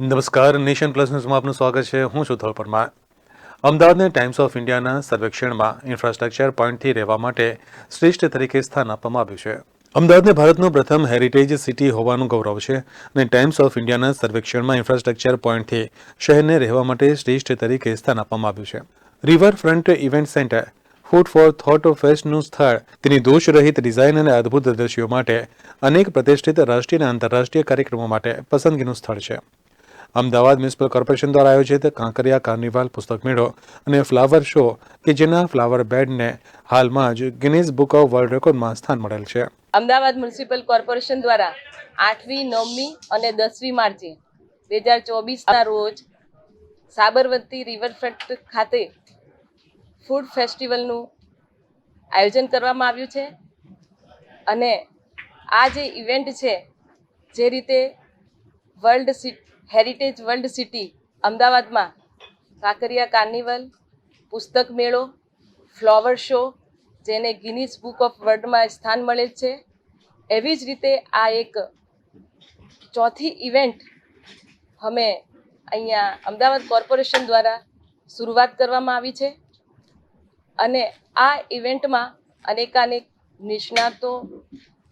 નમસ્કાર, nation plus ન્યૂઝમાં આપનું સ્વાગત છે. હું છું ધોળ પરમાર. અમદાવાદને ટાઈમ્સ ઓફ ઇન્ડિયાના સર્વેક્ષણમાં ઇન્ફ્રાસ્ટ્રક્ચર પોઈન્ટથી રહેવા માટે શ્રેષ્ઠ તરીકે સ્થાન આપવામાં આવ્યું છે. અમદાવાદને ભારતનું પ્રથમ હેરિટેજ સિટી હોવાનું ગૌરવ છે અને ટાઈમ્સ ઓફ ઇન્ડિયાના સર્વેક્ષણમાં ઇન્ફ્રાસ્ટ્રક્ચર પોઈન્ટથી શહેરને રહેવા માટે શ્રેષ્ઠ તરીકે સ્થાન આપવામાં આવ્યું છે. Riverfront event centre, food for thought ફેસ્ટનું સ્થળ, તેની દોષરહિત ડિઝાઇન અને અદ્ભુત દ્રશ્યો માટે અનેક પ્રતિષ્ઠિત રાષ્ટ્રીય અને આંતરરાષ્ટ્રીય કાર્યક્રમો માટે પસંદગીનું સ્થળ છે. અમદાવાદ મ્યુનિસિપલ કોર્પોરેશન દ્વારા આયોજિત કાંકરિયા કાર્નિવાલ પુસ્તક મેળો અને ફ્લાવર શો કે જેના ફ્લાવર બેડને હાલમાં જ ગિનીઝ બુક ઓફ વર્લ્ડ રેકોર્ડમાં સ્થાન મળેલ છે. અમદાવાદ મ્યુનિસિપલ કોર્પોરેશન દ્વારા આઠમી, નવમી અને દસમી માર્ચે બે હજાર ચોવીસના રોજ સાબરમતી રિવરફ્રન્ટ ખાતે ફૂડ ફેસ્ટિવલનું આયોજન કરવામાં આવ્યું છે. અને આ જે ઇવેન્ટ છે, જે રીતે વર્લ્ડ હેરિટેજ વર્લ્ડ સિટી, અમદાવાદમાં કાંકરિયા કાર્નિવલ, પુસ્તક મેળો, ફ્લાવર શો, જેને ગિનિસ બુક ઓફ વર્લ્ડમાં સ્થાન મળેલ છે. એવી જ રીતે આ એક ચોથી ઇવેન્ટ અમે અહીંયા અમદાવાદ કોર્પોરેશન દ્વારા શરૂઆત કરવામાં આવી છે. અને આ ઇવેન્ટમાં અનેકાનેક નિષ્ણાતો,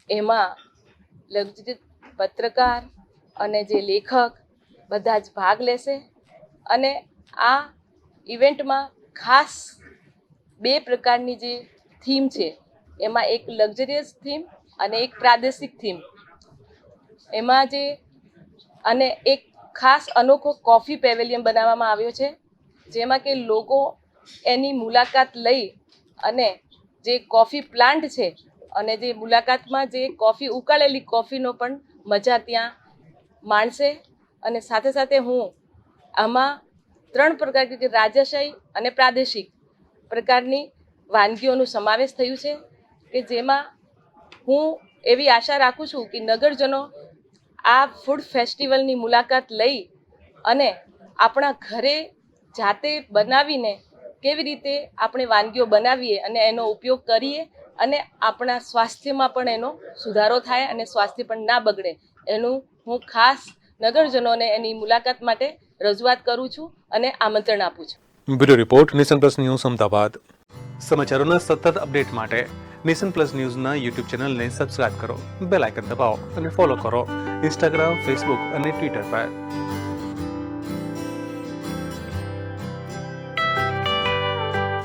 એમાં લગજિત પત્રકાર અને જે લેખક બધા જ ભાગ લેશે. અને આ ઇવેન્ટમાં ખાસ બે પ્રકારની જે થીમ છે, એમાં એક લક્ઝરિયસ થીમ અને એક પ્રાદેશિક થીમ. એમાં જે અને એક ખાસ અનોખો કોફી પેવેલિયન બનાવવામાં આવ્યો છે, જેમાં કે લોકો એની મુલાકાત લઈ અને જે કોફી પ્લાન્ટ છે અને જે મુલાકાતમાં જે કોફી ઉકાળેલી કોફીનો પણ મજા ત્યાં માણશે અને સાથે સાથે હું આમાં ત્રણ પ્રકારની જે રાજાશાહી અને પ્રાદેશિક પ્રકારની વાનગીઓનું સમાવેશ થયું છે કે જેમાં હું એવી આશા રાખું છું કે નગરજનો આ ફૂડ ફેસ્ટિવલની મુલાકાત લઈ અને આપણા ઘરે જાતે બનાવીને કેવી રીતે આપણે વાનગીઓ બનાવીએ અને એનો ઉપયોગ કરીએ અને આપણા સ્વાસ્થ્યમાં પણ એનો સુધારો થાય અને સ્વાસ્થ્ય પણ ના બગડે એનું હું ખાસ નગરજનોને એની મુલાકાત માટે રજૂઆત કરું છું અને આમંત્રણ આપું છું. Bureau report, nation plus news, Ahmedabad. સમાચારોના સતત અપડેટ માટે નેશન પ્લસ ન્યૂઝના યુટ્યુબ ચેનલને સબસ્ક્રાઇબ કરો, બેલ આઇકન દબાવો અને ફોલો કરો. ઇન્સ્ટાગ્રામ, ફેસબુક અને ટ્વિટર પર.